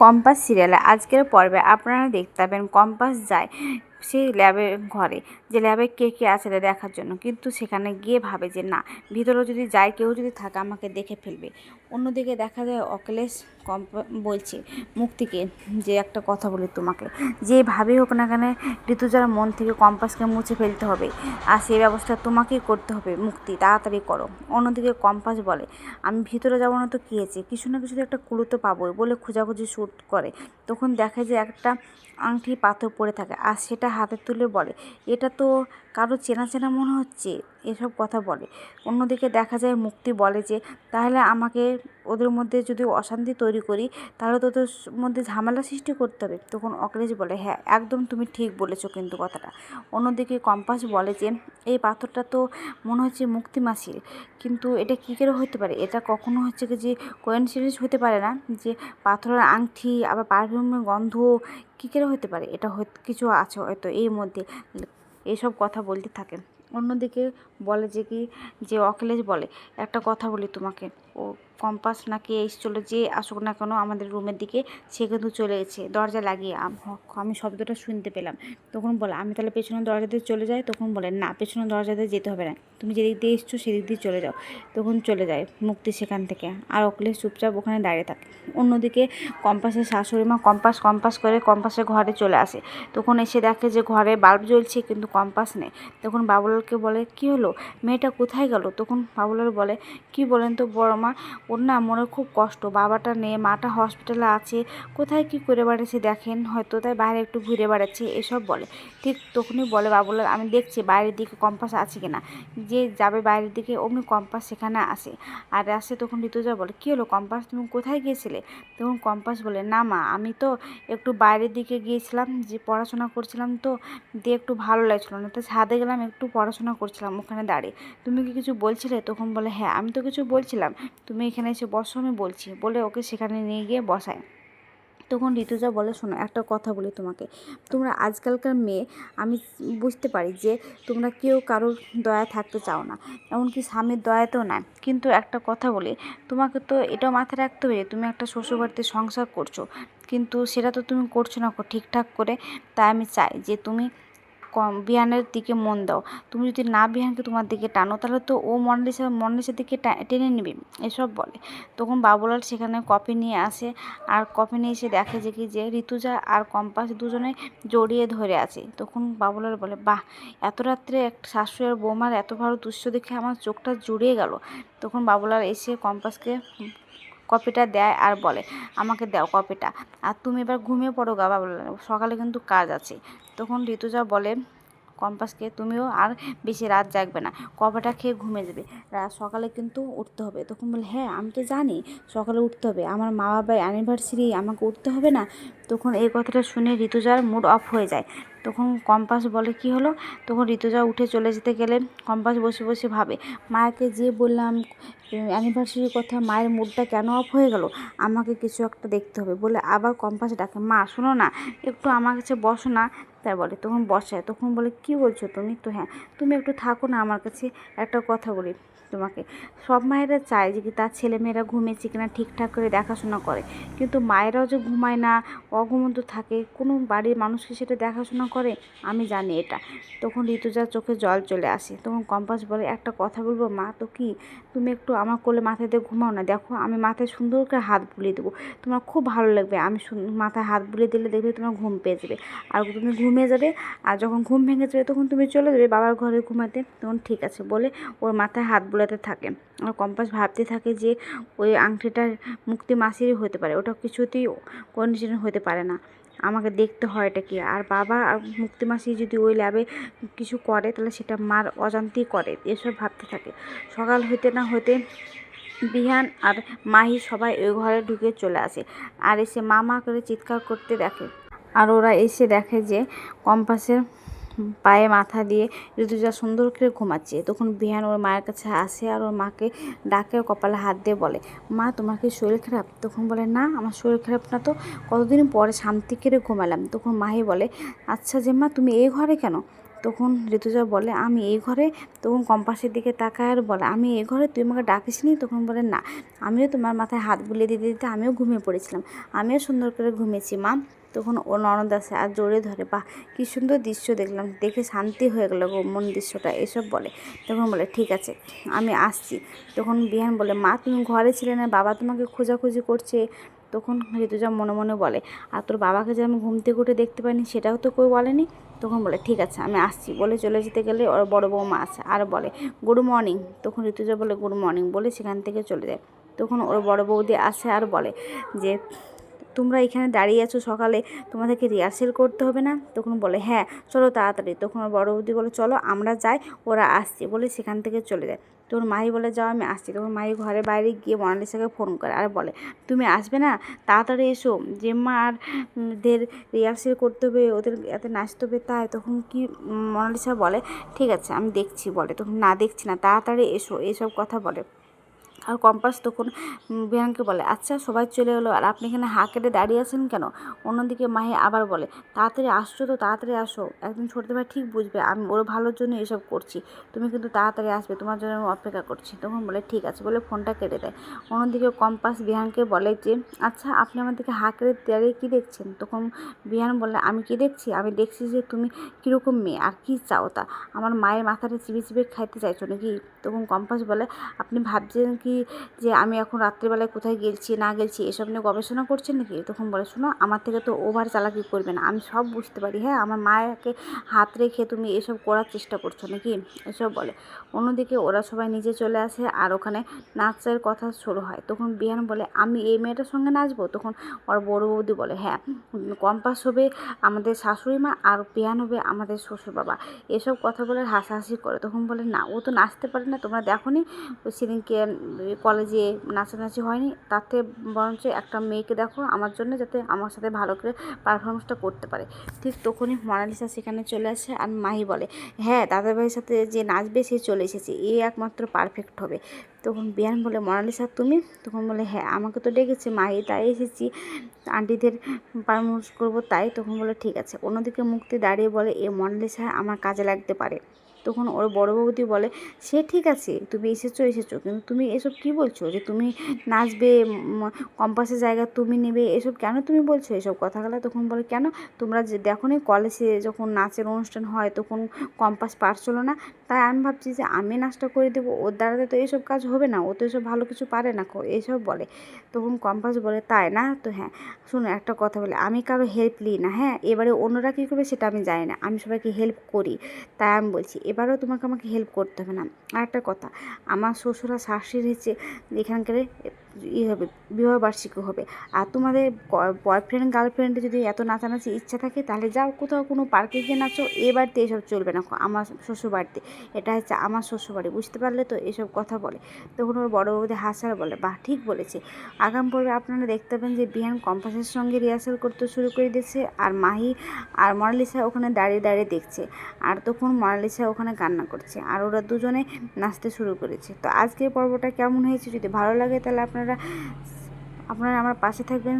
Compass সিরিয়ালে। আজকের পর্বে আপনারা দেখতে পাবেন কম্পাস যায় সেই ল্যাবে ঘরে। যে ল্যাবে কে কে আছে দেখার জন্য। কিন্তু সেখানে গিয়ে ভাবে যে না, ভিতরে যদি যায়, কেউ যদি থাকে, আমাকে দেখে ফেলবে। অন্যদিকে দেখা যায় অখিলেশ কম্পা বলছে মুক্তিকে যে একটা কথা বলি তোমাকে। যেভাবেই হোক না কেন ঋতুজার মন থেকে কম্পাসকে মুছে ফেলতে হবে, আর সেই ব্যবস্থা তোমাকেই করতে হবে, মুক্তি তাড়াতাড়ি করো। অন্যদিকে কম্পাস বলে, আমি ভিতরে যাব না তো কী কিছু না কিছু একটা কুলো তো পাবোই বলে খোঁজাখুঁজি শ্যুট করে। তখন দেখা যায় একটা আংটি পাথর পড়ে থাকে, আর সেটা হাতে তুলে বলে, এটা তো কারও চেনা চেনা মনে হচ্ছে? এসব কথা বলে। অন্যদিকে দেখা যায় মুক্তি বলে যে, তাহলে আমাকে ওদের মধ্যে যদি অশান্তি তৈরি করি, তাহলে তো ওদের মধ্যে ঝামেলা সৃষ্টি করতে হবে। তখন অখিলেশ বলে হ্যাঁ একদম তুমি ঠিক বলেছ কিন্তু কথাটা। অন্যদিকে কম্পাস বলে যে, এই পাথরটা তো মনে হচ্ছে মুক্তি মাসির, কিন্তু এটা কী করে হতে পারে? এটা কখনো হচ্ছে কি যে কোয়েন্সিডেন্স হতে পারে না যে পাথরের আংটি আবার পারফিউমের গন্ধ কী করে হতে পারে? এটা কিছু আছে হয়তো এর মধ্যে। এইসব কথা বলতে থাকেন। অন্যদিকে বলে যে কি যে অখিলেশ বলে একটা কথা বলি তোমাকে। ও কম্পাস নাকি এসেছিল যে আসুক না কেন আমাদের রুমের দিকে, সে কিন্তু চলে গেছে। দরজা লাগিয়ে আমি শব্দটা শুনতে পেলাম। তখন বলে, আমি তাহলে পেছনের দরজা দিয়ে চলে যাই? তখন বলে, না, পেছনের দরজা দিয়ে যেতে হবে না। তুমি যেদিক দিয়ে এসছো, সেদিক দিয়ে চলে যাও। তখন চলে যায় মুক্তি সেখান থেকে। আর অখিলেশ চুপচাপ ওখানে দাঁড়িয়ে থাকে। অন্যদিকে কম্পাসের শাশুড়ি মা কম্পাস কম্পাস করে কম্পাসের ঘরে চলে আসে। তখন এসে দেখে যে ঘরে বাল্ব জ্বলছে, কিন্তু কম্পাস নেই। তখন বাবুলালকে বলে, কি হলো? মেয়েটা কোথায় গেল? তখন বাবুলাল বলে, কি বলেন তো, বড় মা ওর না মনে খুব কষ্ট। বাবাটা নেই, মাটা হসপিটালে আছে। কোথায় কি করে বেড়াচ্ছে দেখেন? হয়তো তাই বাইরে একটু ঘুরে বেড়াচ্ছে, এসব বলে। ঠিক তখনই বলে বাবুলাল আমি দেখছি বাইরের দিকে কম্পাস আছে কিনা। যে যাবে বাইরের দিকে, অমনি কম্পাস সেখানে আসে। আর আসে তখন ঋতুজা বলে, কী হলো কম্পাস তুমি কোথায় গিয়েছিলে? তখন কম্পাস বলে, না মা, আমি তো একটু বাইরের দিকে গিয়েছিলাম, যে পড়াশোনা করছিলাম তো, দিয়ে একটু ভালো লাগছিল না। তো ছাদে গেলাম, একটু পড়াশোনা করছিলাম ওখানে দাঁড়িয়ে। তুমি কি কিছু বলছিলে? তখন বলে হ্যাঁ আমি তো কিছু বলছিলাম। তুমি এখানে এসে বসো, আমি বলছি। বলে ওকে সেখানে নিয়ে গিয়ে বসায়। তখন ঋতুজা বলে, শোনো, একটা কথা বলি তোমাকে। তোমরা আজকালকার মেয়ে, আমি বুঝতে পারি যে তোমরা কেউ কারোর দয়া থাকতে চাও না, এমনকি স্বামীর দয়াতেও না কিন্তু একটা কথা বলি, তোমাকে তো এটাও মাথায় রাখতে হবে তুমি একটা শ্বশুরবাড়িতে সংসার করছ। কিন্তু সেটা তো তুমি করছ না, ঠিকঠাক করে। তাই আমি চাই যে তুমি কম, বিহানের দিকে মন দাও। তুমি যদি না বিহানকে তোমার দিকে টানো, তাহলে তো ও মনালিসা মনালিসার দিকে টেনে নেবে? এসব বলে। তখন বাবুলাল সেখানে কপি নিয়ে আসে। আর কপি নিয়ে এসে দেখে যে কি যে ঋতুজা আর কম্পাস দুজনে জড়িয়ে ধরে আছে। তখন বাবুলাল বলে, বাহ, এত রাত্রে একটা শাশুড়ি আর বৌমার এত ভালো দৃশ্য দেখে আমার চোখটা জুড়িয়ে গেল। তখন বাবুলাল এসে কম্পাসকে কপিটা দেয় আর বলে, আমাকে দাও কপিটা আর তুমি এবার ঘুমিয়ে পড়ো গা বাবা সকালে কিন্তু কাজ আছে। তখন ঋতুজা বলে কম্পাসকে তুমিও আর বেশি রাত জাগবে না কফিটা খেয়ে ঘুমিয়ে যাবে। সকালে কিন্তু উঠতে হবে। তখন বলে হ্যাঁ আমি তো জানি, সকালে উঠতে হবে। আমার মা বাবার অ্যানিভার্সারি আমাকে উঠতে হবে না? তখন এই কথাটা শুনে ঋতুজার মুড অফ হয়ে যায়। তখন কম্পাস বলে, কি হলো? তখন ঋতুজা উঠে চলে যেতে গেলে কম্পাস বসে বসে ভাবে, মাকে যে বললাম অ্যানিভার্সারির কথা মায়ের মুডটা কেন অফ হয়ে গেল? আমাকে কিছু একটা দেখতে হবে। বলে আবার কম্পাস ডাকে, মা, শোনো না, একটু আমার কাছে বসো না। তাই বলে, তখন বসায়, তখন বলে, কি বলছো তুমি? তো হ্যাঁ তুমি একটু থাকো না আমার কাছে, একটা কথা বলি। তোমাকে। সব মায়েরা চায় যে কি তার ছেলেমেয়েরা ঘুমিয়েছে কিনা ঠিকঠাক করে দেখাশোনা করে। কিন্তু মায়েরাও যে ঘুমায় না, অঘুমন্ত থাকে, কোনো বাড়ির মানুষকে সেটা দেখাশোনা করে? আমি জানি এটা। তখন ঋতুজার চোখে জল চলে আসে। তখন কম্পাস বলে, একটা কথা বলব মা, তো কি? তুমি একটু আমার কোলে মাথায় দিয়ে ঘুমাও না। দেখো, আমি মাথায় সুন্দর করে হাত বুলিয়ে দেবো। তোমার খুব ভালো লাগবে। আমি মাথায় হাত বুলিয়ে দিলে দেখবে তোমার ঘুম পেয়ে যাবে। আর তুমি ঘুমিয়ে যাবে, আর যখন ঘুম ভেঙে যাবে, তখন তুমি চলে যাবে বাবার ঘরে ঘুমাতে। তখন ঠিক আছে বলে, ওর মাথায় হাত বুলাতে থাকে। আর কম্পাস ভাবতে থাকে যে ওই আংটিটা মুক্তি মাসিরই হতে পারে। ওটা কিছুতেই কন্ডিশন হতে পারে না। আমাকে দেখতে হয় এটা কি? আর বাবা আর মুক্তি মাসি যদি ওই ল্যাবে কিছু করে, তাহলে সেটা মার অজান্তেই করে। এসব ভাবতে থাকে। সকাল হইতে না হতে বিহান আর মাহি সবাই ওই ঘরে ঢুকে চলে আসে আর এসে মা মা করে চিৎকার করতে দেখে। আর ওরা এসে দেখে যে কম্পাসের পায়ে মাথা দিয়ে ঋতুজা সুন্দর করে ঘুমাচ্ছে, তখন বিহান ওর মায়ের কাছে আসে আর ওর মাকে ডাকে কপালে হাত দিয়ে বলে, মা, তোমার কি শরীর খারাপ? তখন বলে, না, আমার শরীর খারাপ না তো, কতদিন পরে শান্তি করে ঘুমালাম? তখন মাহি বলে আচ্ছা যে মা তুমি এই ঘরে কেন? তখন ঋতুজা বলে, আমি এই ঘরে? তখন কম্পাসের দিকে তাকায় আর বলে, আমি এই ঘরে? তুই আমাকে ডাকিসনি? তখন বলে, না, আমিও তোমার মাথায় হাত বুলিয়ে দিতে দিতে আমিও ঘুমিয়ে পড়েছিলাম। আমিও সুন্দর করে ঘুমিয়েছি, মা। তখন ও ননদ আসে আর জোরে ধরে, বাহ, কী সুন্দর দৃশ্য দেখলাম, দেখে শান্তি হয়ে গেলো গো মন দৃশ্যটা। এসব বলে। তখন বলে, ঠিক আছে, আমি আসছি। তখন বিহান বলে, মা, তুমি ঘরে ছিলে না, বাবা তোমাকে খোঁজাখুঁজি করছে। তখন ঋতুজা মনে মনে বলে, আর তোর বাবাকে যে আমি ঘুম থেকে উঠে দেখতে পাইনি, সেটাও তো কেউ বলেনি? তখন বলে, ঠিক আছে, আমি আসছি। বলে চলে যেতে গেলে ওর বড় বৌমা আছে আর বলে, গুড মর্নিং। তখন ঋতুজা বলে, গুড মর্নিং, বলে সেখান থেকে চলে যায়। তখন ওর বড় বৌদি আসে আর বলে যে তোমরা এখানে দাঁড়িয়ে আছো সকালে, তোমাদেরকে রিহার্সেল করতে হবে না? তখন বলে হ্যাঁ চলো তাড়াতাড়ি। তখন বড় বৌদি বলে, চলো, আমরা যাই, ওরা আসছে। বলে সেখান থেকে চলে যায়। তখন মাহি বলে, যাও, আমি আসছি। তখন মাহি ঘরে বাইরে গিয়ে মনালিসাকে ফোন করে আর বলে, তুমি আসবে না? তাড়াতাড়ি এসো। জেম্মা আর রিহার্সেল করতে হবে, ওদের এত নাচতে হবে তাই তখন কি মনালিসা বলে, ঠিক আছে, আমি দেখছি। বলে। তখন না, দেখছি না, তাড়াতাড়ি এসো এইসব কথা বলে। আর কম্পাস তখন বিহানকে বলে আচ্ছা সবাই চলে এলো, আর আপনি এখানে হা কেটে দাঁড়িয়ে আছেন কেন? অন্যদিকে মাহি আবার বলে, তাড়াতাড়ি আসছো তো, তাড়াতাড়ি আসো। একদিন ছোটো ভাই ঠিক বুঝবে, আমি ওর ভালোর জন্য এসব করছি। তুমি কিন্তু তাড়াতাড়ি আসবে, তোমার জন্য আমি অপেক্ষা করছি। তখন বলে, ঠিক আছে। বলে ফোনটা কেটে দেয়। অন্যদিকে কম্পাস বিহানকে বলে যে আচ্ছা আপনি আমার দিকে হা কেটে দাঁড়িয়ে কী দেখছেন? তখন বিহান বলে, আমি কি দেখছি? আমি দেখছি যে তুমি কীরকম মেয়ে, আর কী চাও তা? আমার মায়ের মাথাটা চিবিয়ে চিবিয়ে খাইতে চাইছো নাকি? তখন কম্পাস বলে, আপনি ভাবছেন কি যে আমি এখন রাত্রিবেলায় কোথায় গেছি না গেছি এসব নিয়ে গবেষণা করছেন নাকি? তখন বলে, শোনো, আমার থেকে তো ওভার চালাকি করবে না। আমি সব বুঝতে পারি। হ্যাঁ আমার মায়াকে হাত রেখে তুমি এসব করার চেষ্টা করছ নাকি? এসব বলে। অন্যদিকে ওরা সবাই নিজে চলে আসে আর ওখানে নাচের কথা শুরু হয়। তখন বিহান বলে, আমি এই মেয়েটার সঙ্গে নাচবো? তখন ওর বড় বৌদি বলে হ্যাঁ কম্পাস হবে আমাদের শাশুড়ি মা আর বিহান হবে আমাদের শ্বশুর বাবা। এসব কথা বলে হাসাহাসি করে। তখন বলে, না, ও তো নাচতে পারে না, তোমরা দেখো নি সেদিনকে কলেজে নাচানাচি হয়নি। তাতে বরঞ্চ একটা মেয়েকে দেখো, আমার জন্য যাতে আমার সাথে ভালো করে পারফরমেন্সটা করতে পারে। ঠিক তখনই মনালিসা সেখানে চলে আসে আর মাহি বলে হ্যাঁ দাদা দাদাভাইয়ের সাথে যে নাচবে, সে চলে এসেছে। এ একমাত্র পারফেক্ট হবে। তখন বিয়ান বলে, মনালিসা, তুমি? তখন বলে হ্যাঁ আমাকে তো ডেকেছে, মাহি, তাই এসেছি। আন্টিদের পারফরমেন্স করব তাই? তখন বলে, ঠিক আছে। অন্যদিকে মুক্তি দাঁড়িয়ে বলে, এ মনালিসা, আমার কাজে লাগতে পারে। তখন ওর বড় বৌদি বলে, সে ঠিক আছে, তুমি এসেছ এসেছ, কিন্তু তুমি এসব কি বলছো? যে তুমি নাচবে কম্পাসের জায়গা তুমি নেবে, এসব কেন তুমি বলছো এসব কথাগুলো? তখন বলে, কেন? তোমরা যে, দেখো নি কলেজে যখন নাচের অনুষ্ঠান হয়, তখন কম্পাস পারছিল না। তাই আমি ভাবছি যে, আমি নাচটা করে দেবো, ওর দ্বারাতে তো এসব কাজ হবে না, ও তো এসব ভালো কিছু পারে না এসব বলে। তখন কম্পাস বলে, তাই না? তো হ্যাঁ শোনো, একটা কথা বলে, আমি কারও হেল্প নিই না হ্যাঁ? এবারে অন্যরা কী করবে সেটা আমি জানি না, আমি সবাইকে হেল্প করি। তাই আমি বলছি এবারেও তোমাকে আমাকে হেল্প করতে হবে না। আর একটা কথা, আমার শ্বশুরা শাশুড়ি হচ্ছে এখানকার ই হবে, বিবাহ বার্ষিকী হবে। আর তোমাদের বয়ফ্রেন্ড গার্লফ্রেন্ডে যদি এত নাচানাচি ইচ্ছা থাকে, তাহলে যাও কোথাও কোনো পার্কে গিয়ে নাচো এ বাড়িতে এসব চলবে না। আমার শ্বশুর বাড়িতে এটা হচ্ছে আমার শ্বশুর বাড়ি বুঝতে পারলে তো এসব কথা বলে। তখন ওর বড় বৌদি হাসার বলে, বাহ, ঠিক বলেছে। আগাম পর্বে আপনারা দেখতে পাবেন যে বিহান কম্পাসের সঙ্গে রিহার্সাল করতে শুরু করে দিয়েছে, আর মাহি আর মনালিসা ওখানে দাঁড়িয়ে দাঁড়িয়ে দেখছে। আর তখন মনালিসা ওখানে কান্না করছে। আর ওরা দুজনে নাচতে শুরু করেছে। তো আজকের পর্বটা কেমন হয়েছে? যদি ভালো লাগে তাহলে আপনারা আপনারা আমার পাশে থাকবেন।